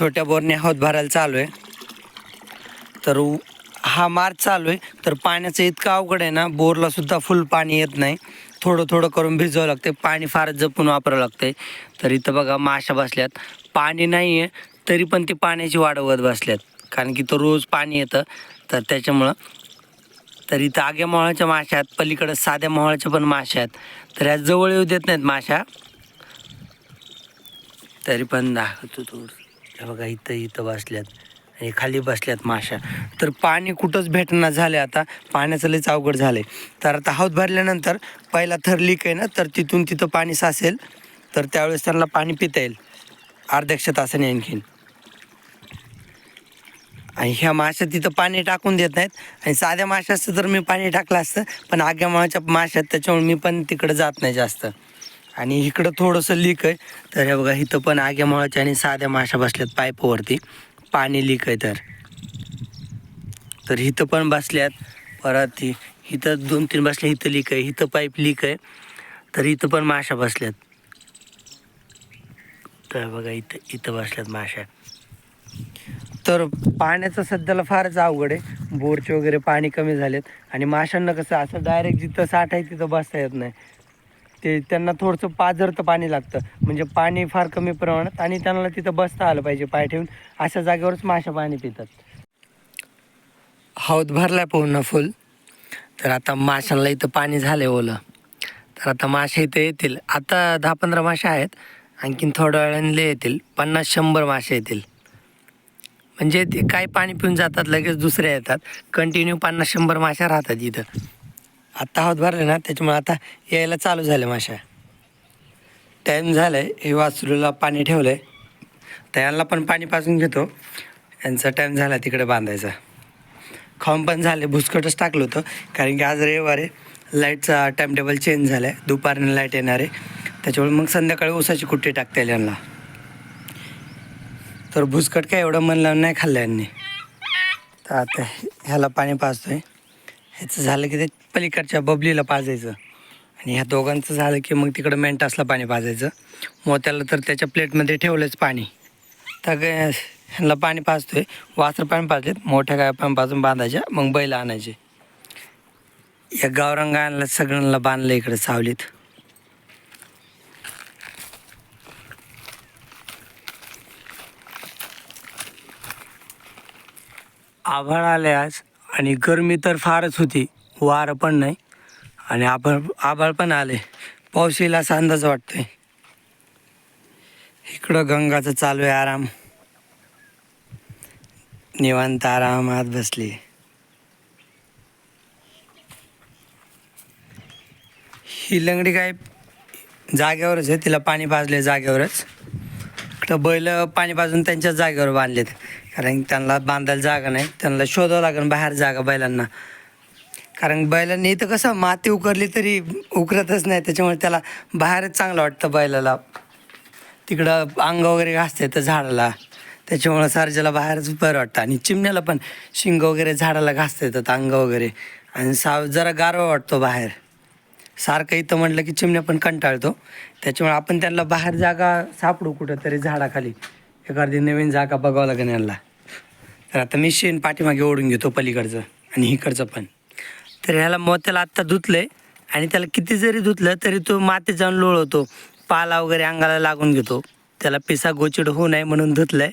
छोट्या बोरने हात भरायला चालू आहे. तर हा मार्च चालू आहे. तर पाण्याचं इतकं अवघड आहे ना बोरला सुद्धा फुल पाणी येत नाही. थोडं थोडं करून भिजवावं लागते पाणी फारच जपून वापरावं लागते तर इथं बघा माशा बसल्यात. पाणी नाही आहे तरी पण ती पाण्याची वाढवत बसल्यात. कारण की तो रोज पाणी येतं. तर त्याच्यामुळं तर इथं आग्या मोहळाच्या माश्या आहेत. पलीकडं साध्या मोहळाच्या पण माश्या आहेत. तर या जवळ येऊ देत नाहीत माश्या तरी पण दाखवतो थोडं हे बघा इथं इथं बसल्यात. आणि खाली बसल्यात माशा. तर पाणी कुठंच भेटणार झाले आता. पाण्याचं लईच अवघड झालं तर आता हौद भरल्यानंतर पहिला थर लीक आहे ना तर तिथून तिथं पाणी साचेल. तर त्यावेळेस त्यांना पाणी पिता येईल. अर्ध्यक्ष तासाने आणखीन. आणि ह्या माश्या तिथं पाणी टाकून देत नाहीत. आणि साध्या माश्या असतं तर मी पाणी टाकलं असतं पण आग्या माच्या माश्या त्याच्यामुळे मी पण तिकडं जात नाही जास्त. आणि इकडं थोडंसं लीक आहे. तर हे बघा इथं पण आग्या मुळाच्या आणि साध्या माश्या बसल्यात पाईपवरती. पाणी लीक आहे तर. तर इथं पण बसल्यात. परत इथं दोन तीन बसल्या इथं लीक आहे. इथं पाईप लीक आहे. तर इथं पण माश्या बसल्यात. तर बघा इथं इथं बसल्यात माश्या. तर पाण्याचं सध्याला फारच अवघड आहे. बोरचे वगैरे पाणी कमी झालेत. आणि माशांना कसं असं डायरेक्ट जिथं साठ आहे तिथं बसता येत नाही. ते त्यांना थोडंसं पाझरतं पाणी लागतं. म्हणजे पाणी फार कमी प्रमाणात आणि त्यांना तिथं बसता आलं पाहिजे पाय ठेवून. अशा जागेवरच माशा पाणी पितात. हौद भरलाय पूर्ण फुल. तर आता माशांना इथं पाणी झालंय ओलं. तर आता मासे इथं येतील. आता दहा पंधरा मासे आहेत. आणखीन थोड्या वेळाने येतील. पन्नास शंभर मासे येतील. म्हणजे ते काही पाणी पिऊन जातात लगेच दुसऱ्या येतात. कंटिन्यू पन्नास शंभर माशा राहतात इथं. आत्ता हात भरले ना त्याच्यामुळे आता यायला चालू झाल्या माशा टाईम झालं आहे हे वासरूला पाणी ठेवलं आहे तर यांना पण पाणी पाजून घेतो. यांचा टाईम झाला तिकडे बांधायचा. खाऊन पण झाले भुसकटच टाकलं होतं. कारण की आज रविवार आहे लाईटचा टाईम टेबल चेंज झाला आहे दुपारनं लाइट येणार आहे. त्याच्यामुळे मग संध्याकाळी ऊसाची कुट्टी टाकता येईल यांना. तर भुसकट काय एवढं मन लावून नाही खाल्लं यांनी. तर आता ह्याला पाणी पाजतोय. ह्याचं झालं की ते पलीकडच्या बबलीला पाजायचं. आणि ह्या दोघांचं झालं की मग तिकडं मेंटासला पाणी पाजायचं. मोत्याला तर त्याच्या प्लेटमध्ये ठेवलंच पाणी. तर ग- ह्यांना पाणी पाजतोय. वासर पाणी पाजलेत मोठ्या गाय पाणी पाजून बांधायच्या मग बैल आणायचे. या गावरंगाला सगळ्यांना बांधलं इकडे सावलीत. आभाळ आले आज आणि गरमी तर फारच होती. वारं पण नाही. आणि आभाळ आभाळ पण आले. पाऊस येईल असा अंदाज वाटतोय. इकडं गंगाचं चालू आहे आराम. निवांत आरामात बसली. ही लंगडी काय जागेवरच आहे तिला पाणी पाजले जागेवरच. इकडं बैल पाणी पाजून त्यांच्या जागेवर बांधलेत. कारण त्यांना बांधायला जागा नाही त्यांना शोधावं लागेल बाहेर जागा बैलांना. कारण बैलांनी इथं कसं माती उकरली तरी उकरतच नाही त्याच्यामुळे त्याला बाहेरच चांगलं वाटतं बैलाला. तिकडं अंग वगैरे घासते तर झाडाला. त्याच्यामुळं सारजेला बाहेरच बरं वाटतं. आणि चिमण्याला पण शिंग वगैरे झाडाला घासता येतात अंग वगैरे. आणि साव जरा गारवा वाटतो बाहेर. सारखं इथं म्हटलं की चिमण्या पण कंटाळतो. त्याच्यामुळे आपण त्यांना बाहेर जागा सापडू कुठं तरी झाडाखाली. एखादी नवीन जागा बघावं लागेल यांना. तर आता मी शेण पाठीमागे ओढून घेतो पलीकडचं आणि इकडचं पण. तर ह्याला मोत्याला आत्ता धुतलंय. आणि त्याला किती जरी धुतलं तरी तो माती जाऊन लोळवतो. पाला वगैरे अंगाला लागून घेतो. त्याला पिसा गोचिड होऊ नये म्हणून धुतलंय.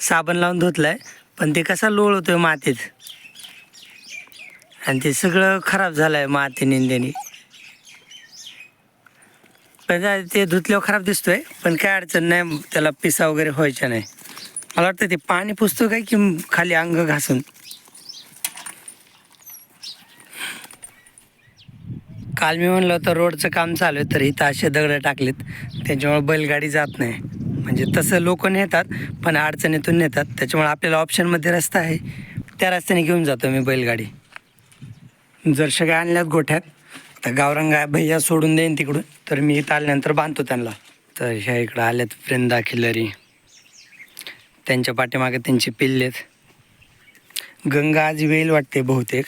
साबण लावून धुतलंय. पण ते कसा लोळवतोय मातीत? आणि ते सगळं खराब झालंय माती निंदेनी पण ते धुतल्यावर खराब दिसतोय. पण काय अडचण नाही त्याला पिसा वगैरे व्हायच्या नाही. मला वाटतं ते पाणी पुसतो काय की खाली अंग घासून? काल मी म्हणलं होतं रोडचं काम चालू आहे तर इथं असे दगडं टाकलेत. त्याच्यामुळे बैलगाडी जात नाही. म्हणजे तसं लोक नेतात पण अडचणीतून नेतात. त्याच्यामुळे आपल्याला ऑप्शनमध्ये रस्ता आहे. त्या रस्त्याने घेऊन जातो मी बैलगाडी. जर सगळ्या आणल्यात गोठ्यात तर गावरंगा भैया सोडून देईन तिकडून. तर मी इथं आल्यानंतर बांधतो त्यांना. तर ह्या इकडं आल्यात वृंदा खिल्लरी त्यांच्या पाठीमागे त्यांचे पिल्लेत गंगा आज वेल वाटते बहुतेक.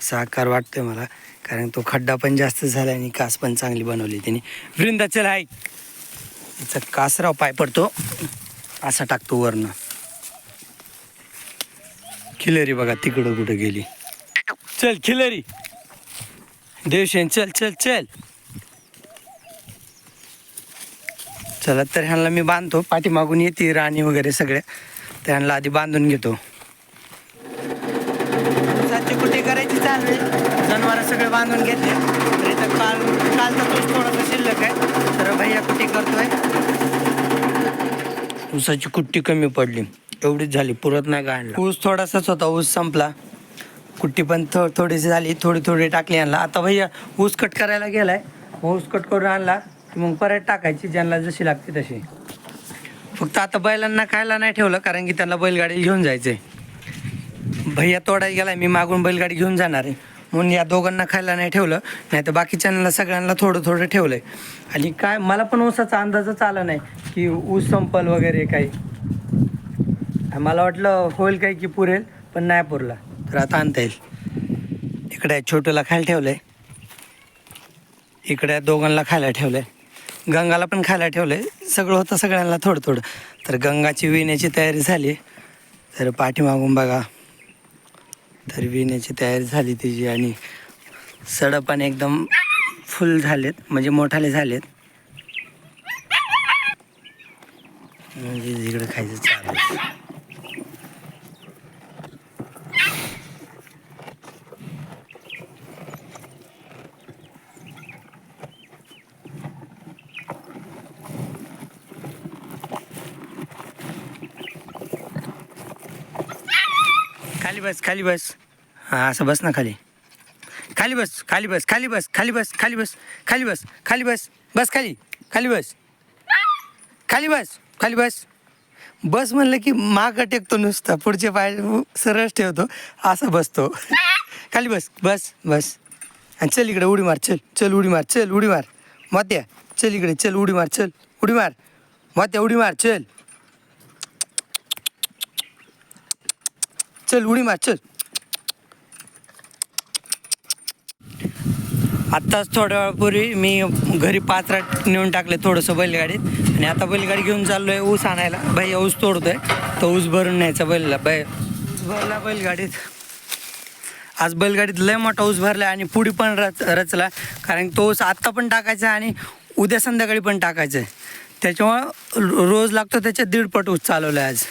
साकार वाटतोय मला. कारण तो खड्डा पण जास्त झाला आणि कास पण चांगली बनवली त्यांनी. वृंदा चल हाय. तिचा कासराव पाय पडतो. असा टाकतो वरनं. खिलरी बघा तिकडं कुठं गेली. चल खिलरी. देवशेन चल चल चल. चला तर ह्यांना मी बांधतो. पाठीमागून येते राणी वगैरे सगळे. तर ह्यांना आधी बांधून घेतो. कुठे करायची चालू आहे? जनावर सगळे बांधून घेतले. तर इथं काल कालचा तोच थोडासा शिल्लक आहे. तर भैया कुठे करतोय? ऊसाची कुट्टी कमी पडली. एवढीच झाली. पुरत नाही गाणला ऊस थोडासाच होता. ऊस संपला. कुट्टी पण थो थोडीशी झाली. थोडी थोडी टाकली आणला आता भैया ऊस कट करायला गेलाय. मग ऊस कट करून आणला. की मग परत टाकायची. ज्यांना जशी लागते तशी. फक्त आता बैलांना खायला नाही ठेवलं कारण की त्यांना बैलगाडी घेऊन जायचंय. भैया तोडायला गेलाय. मी मागून बैलगाडी घेऊन जाणार आहे. म्हणून या दोघांना खायला नाही ठेवलं नाही तर बाकीच्यांना सगळ्यांना थोडं थोडं ठेवलंय. आणि काय मला पण ऊसाचा अंदाजच आला नाही की ऊस संपल वगैरे काही. मला वाटलं होईल काही की पुरेल पण नाही पुरला. तर आता आणता येईल. इकडे छोटूला खायला ठेवलंय. इकडे दोघांना खायला ठेवलंय. गंगाला पण खायला ठेवलंय. सगळं होतं सगळ्यांना थोडं थोडं. तर गंगाची विण्याची तयारी झाली. तर पाठीमागून बघा. तर विण्याची तयारी झाली तिची आणि सडं पण एकदम फुल झालेत म्हणजे मोठाले झालेत. म्हणजे इकडे खायचं चालू बस खाली बस. हां असं बस ना खाली. खाली बस खाली बस खाली बस खाली बस खाली बस खाली बस खाली बस बस खाली खाली बस. खाली बस खाली बस. बस म्हणलं की माग टेकतो नुसता पुढचे पाय सरळ ठेवतो असं बसतो. खाली बस बस बस. आणि चल इकडे उडी मार चल चल उडी मार चल उडी मार. मात्या चल इकडे चल उडी मार चल उडी मार. मत्या उडी मार चल. चल उडी मार चल. आत्ताच थोड्या वेळापूर्वी मी घरी पात्रात नेऊन टाकले थोडंसं बैलगाडीत. आणि आता बैलगाडी घेऊन चाललो आहे ऊस आणायला. बाई ऊस तोडतोय. तो ऊस भरून न्यायचा बैलला. बै ऊस भरला बैलगाडीत. आज बैलगाडीत लय मोठा ऊस भरला आणि पुढी पण रच रचला. कारण तो ऊस आत्ता पण टाकायचा आहे आणि उद्या संध्याकाळी पण टाकायचं आहे. त्याच्यामुळं रोज लागतो त्याच्यात दीडपट ऊस चालवला आहे आज.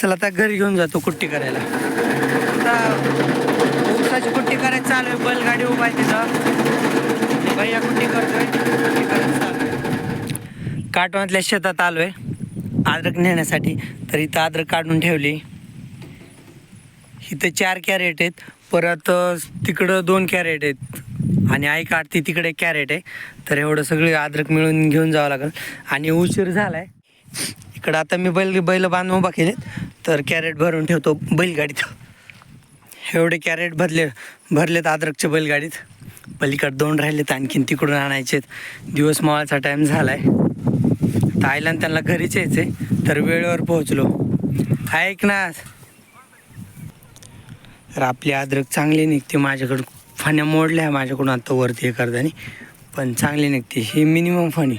चला आता घरी घेऊन जातो कुट्टी करायला. आता ऊसाची कुट्टी करायला चालू आहे बैलगाडी उभा आहे तिथं. भैया कुट्टी करतोय कुट्टी करायचं चालू आहे. काटवातल्या शेतात आलोय अद्रक नेण्यासाठी. तर इथं अद्रक काढून ठेवली. इथं चार कॅरेट आहेत परत तिकडं दोन कॅरेट आहेत. आणि आई काढते तिकडे कॅरेट आहे. तर एवढं सगळं अद्रक मिळून घेऊन जावं लागेल. आणि उशीर झालाय. इकडं आता मी बैल बैल बांधून उभा केलेत. तर कॅरेट भरून ठेवतो बैलगाडीत. एवढे कॅरेट भरले भरलेत अद्रकच्या बैलगाडीत. पलीकडे दोन राहिलेत आणखीन तिकडून आणायचेत. दिवस मावाचा टाईम झाला तर आईला आणि त्यांना घरीच यायचे तर वेळेवर पोहोचलो. ऐक ना तर आपली अद्रक चांगली निघते माझ्याकडून फण्या मोडल्या आहे माझ्याकडून आता वरती हे करताना. पण चांगली निघते ही मिनिमम फणी.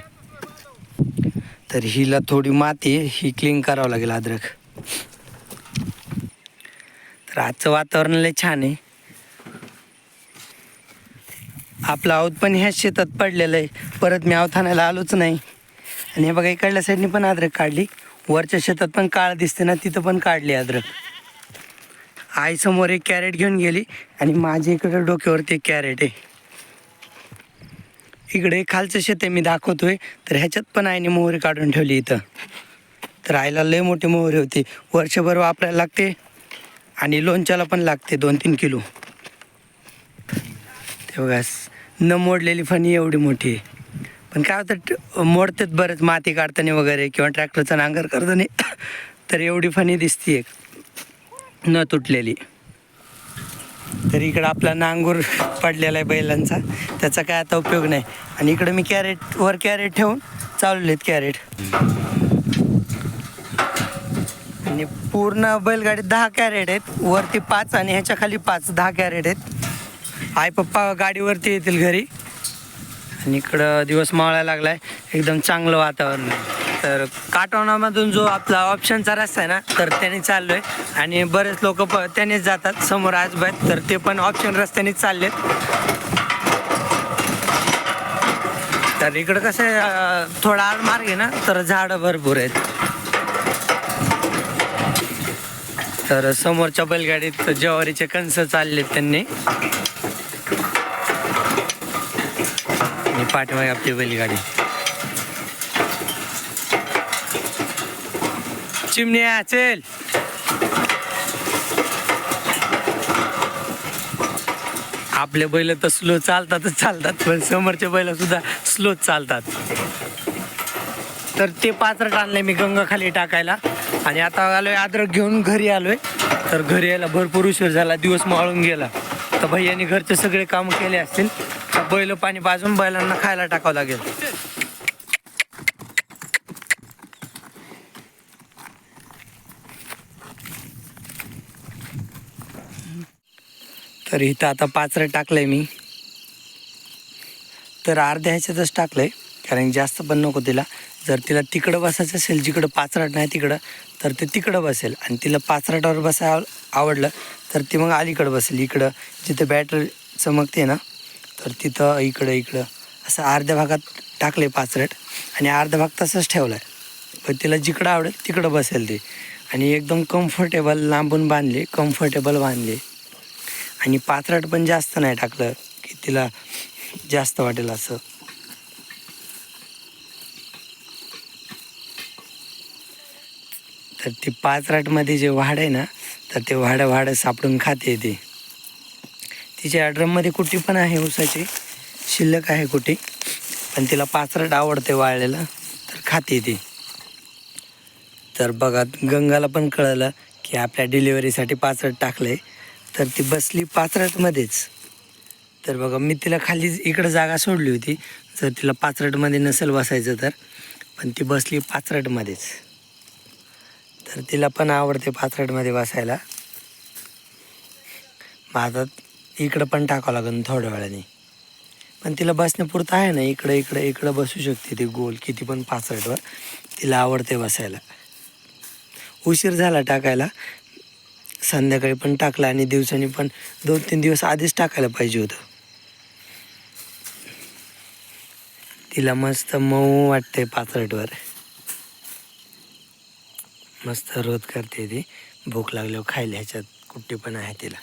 तर हिला थोडी माती ही क्लीन करावं लागेल अद्रक. तर आजचं वातावरण लय छान आहे. आपलं आऊत पण ह्याच शेतात पडलेलं आहे. परत मी आऊत आलोच नाही. आणि हे बघा इकडल्या साईडने पण अद्रक काढली. वरच्या शेतात पण काळ दिसते ना तिथं पण काढली अद्रक. आई समोर एक कॅरेट घेऊन गेली आणि माझ्या इकडे डोक्यावरती एक कॅरेट आहे. इकडे खालचं शेत आहे मी दाखवतोय. तर ह्याच्यात पण आईने मोहरी काढून ठेवली इथं. तर आईला लय मोठी मोहरी होती. वर्षभर वापरायला लागते. आणि लोणच्याला पण लागते दोन तीन किलो. ते बघा न मोडलेली फणी एवढी मोठी आहे. पण काय होतं मोडतात बरंच माती काढताना वगैरे किंवा ट्रॅक्टरचा नांगर करताना तर एवढी फणी दिसते एक न तुटलेली. तर इकडं आपला नांगूर पडलेला आहे बैलांचा. त्याचा काय आता उपयोग नाही. आणि इकडं मी कॅरेट वर कॅरेट ठेवून चालवलेत कॅरेट आणि पूर्ण बैलगाडीत दहा कॅरेट आहेत. वरती पाच आणि ह्याच्या खाली पाच दहा कॅरेट आहेत. आई पप्पा गाडीवरती येतील घरी. आणि इकडं दिवस मावळायला लागलाय. एकदम चांगलं वातावरण आहे. तर काटोनामधून जो आपला ऑप्शनचा रस्ता आहे ना तर त्याने चाललो आहे आणि बरेच लोक प त्यानेच जातात. समोर आजबात तर ते पण ऑप्शन रस्त्यानेच चाललेत. तर इकडं कसं आहे, थोडा आड मार्ग आहे ना तर झाडं भरपूर आहेत. तर समोरच्या बैलगाडीत ज्वारीचे कंस चाललेत त्यांनी. आणि पाठीमागे आपली बैलगाडी. चिमणी असेल आपले बैल तर स्लो चालतातच चालतात पण समोरचे बैल सुद्धा स्लो चालतात. तर ते पात्र आणले मी गंगा खाली टाकायला. आणि आता आलोय अद्रक घेऊन घरी आलोय. तर घरी यायला भरपूर उशीर झाला दिवस माळून गेला. तर भैयानी घरचे सगळे काम केले असतील तर बैल पाणी पाजून बैलांना खायला टाकावं लागेल. तर इथं आता पाचरं टाकलंय मी. तर अर्ध्या ह्याच्यातच टाकलंय कारण जास्त पण नको तिला. जर तिला तिकडं बसायचं असेल जिकडं पाचराट नाही तिकडं तर ते तिकडं बसेल. आणि तिला पाचराटावर बसाय आवडलं तर ती मग अलीकडं बसेल. इकडं जिथं बॅटरी चमकते ना तर तिथं इकडं इकडं असं अर्ध्या भागात टाकले पाचरट. आणि अर्धा भाग तसंच ठेवला आहे पण तिला जिकडं आवडेल तिकडं बसेल ते. आणि एकदम कम्फर्टेबल लांबून बांधले कम्फर्टेबल बांधले. आणि पाचरट पण जास्त नाही टाकलं की तिला जास्त वाटेल असं. तर ती पाचराटमध्ये जे वाढ आहे ना तर ते वाडं वाडं सापडून खाते ती. तिच्या ड्रममध्ये कुटी पण आहे ऊसाची शिल्लक आहे कुटी पण तिला पाचरट आवडते वाळलेलं तर खाते ती. तर बघा गंगाला पण कळलं की आपल्या डिलिव्हरीसाठी पाचरट टाकलंय तर ती बसली पाचरटमध्येच तर बघा मी तिला खाली इकडं जागा सोडली होती जर तिला पाचरटमध्ये नसेल बसायचं तर पण ती बसली पाचरटमध्येच तर तिला पण आवडते पाचरटमध्ये बसायला. मग आता इकडं पण टाकावं लागेल थोड्या वेळाने. पण तिला बसण्यापुरतं आहे ना इकडं इकडं इकडं बसू शकते ती गोल किती पण पाचरटवर तिला आवडते बसायला. उशीर झाला टाकायला. संध्याकाळी पण टाकला आणि दिवसांनी पण दोन तीन दिवस आधीच टाकायला पाहिजे होतं. तिला मस्त मऊ वाटते पाचरटवर मस्त रोध करते ती. भूक लागल्यावर खायला ह्याच्यात कुट्टी पण आहे तिला.